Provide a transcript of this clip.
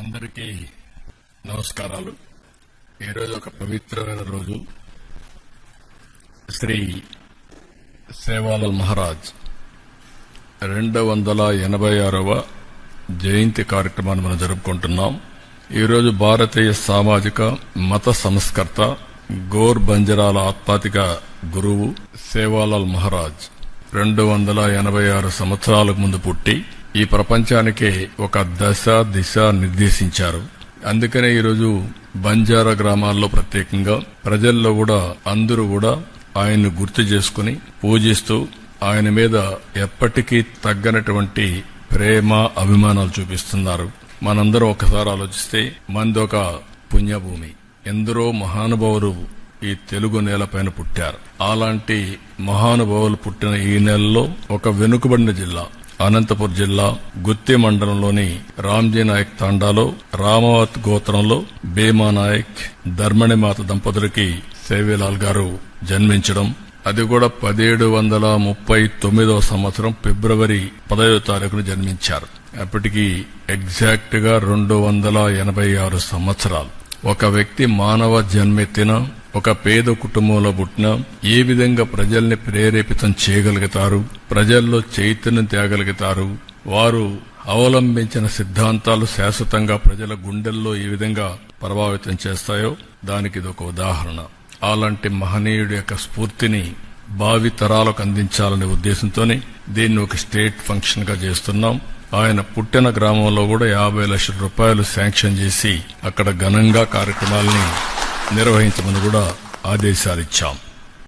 అందరికీ నమస్కారాలు. ఈరోజు ఒక పవిత్రమైన రోజు. శ్రీ సేవాలల్ మహారాజ్ రెండు వందల ఎనభై ఆరవ జయంతి కార్యక్రమాన్ని మనం జరుపుకుంటున్నాం. ఈరోజు భారతీయ సామాజిక మత సంస్కర్త గోర్ బంజరాల ఆత్మాతిక గురువు సేవాలాల్ మహారాజ్ రెండు వందల ఎనభై ఆరు సంవత్సరాలకు ముందు పుట్టి ఈ ప్రపంచానికే ఒక దశ దిశ నిర్దేశించారు. అందుకనే ఈరోజు బంజారా గ్రామాల్లో ప్రత్యేకంగా ప్రజల్లో కూడా అందరూ కూడా ఆయన్ను గుర్తు చేసుకుని పూజిస్తూ ఆయన మీద ఎప్పటికీ తగ్గనటువంటి ప్రేమ అభిమానాలు చూపిస్తున్నారు. మనందరం ఒకసారి ఆలోచిస్తే మనదొక పుణ్యభూమి. ఎందరో మహానుభావులు ఈ తెలుగు నేలపైన పుట్టారు. అలాంటి మహానుభావులు పుట్టిన ఈ నెలలో ఒక వెనుకబడిన జిల్లా. అనంతపురం జిల్లా గుత్తి మండలంలోని రామ్జీ నాయక్ తాండాలో రామావత్ గోత్రంలో భీమా నాయక్ ధర్మణిమాత దంపతులకి సేవేలాల్ గారు జన్మించడం. అది కూడా పదిహేడు వందల ముప్పై తొమ్మిదవ సంవత్సరం ఫిబ్రవరి పదవ తారీఖున జన్మించారు. అప్పటికి ఎగ్జాక్ట్గా రెండు వందల ఎనభై ఆరు సంవత్సరాలు. ఒక వ్యక్తి మానవ జన్మెత్తిన ఒక పేద కుటుంబంలో పుట్టిన ఏ విధంగా ప్రజల్ని ప్రేరేపితం చేయగలుగుతారు? ప్రజల్లో చైతన్యం తేగలుగుతారు? వారు అవలంబించిన సిద్ధాంతాలు శాశ్వతంగా ప్రజల గుండెల్లో ఏ విధంగా ప్రభావితం చేస్తాయో దానికి ఇది ఒక ఉదాహరణ. అలాంటి మహనీయుడి యొక్క స్ఫూర్తిని భావి తరాలకు అందించాలనే ఉద్దేశంతోనే దీన్ని ఒక స్టేట్ ఫంక్షన్గా చేస్తున్నాం. ఆయన పుట్టిన గ్రామంలో కూడా యాభై లక్షల రూపాయలు శాంక్షన్ చేసి అక్కడ ఘనంగా కార్యక్రమాల్ని నిర్వహించమని కూడా ఆదేశాలిచ్చాం.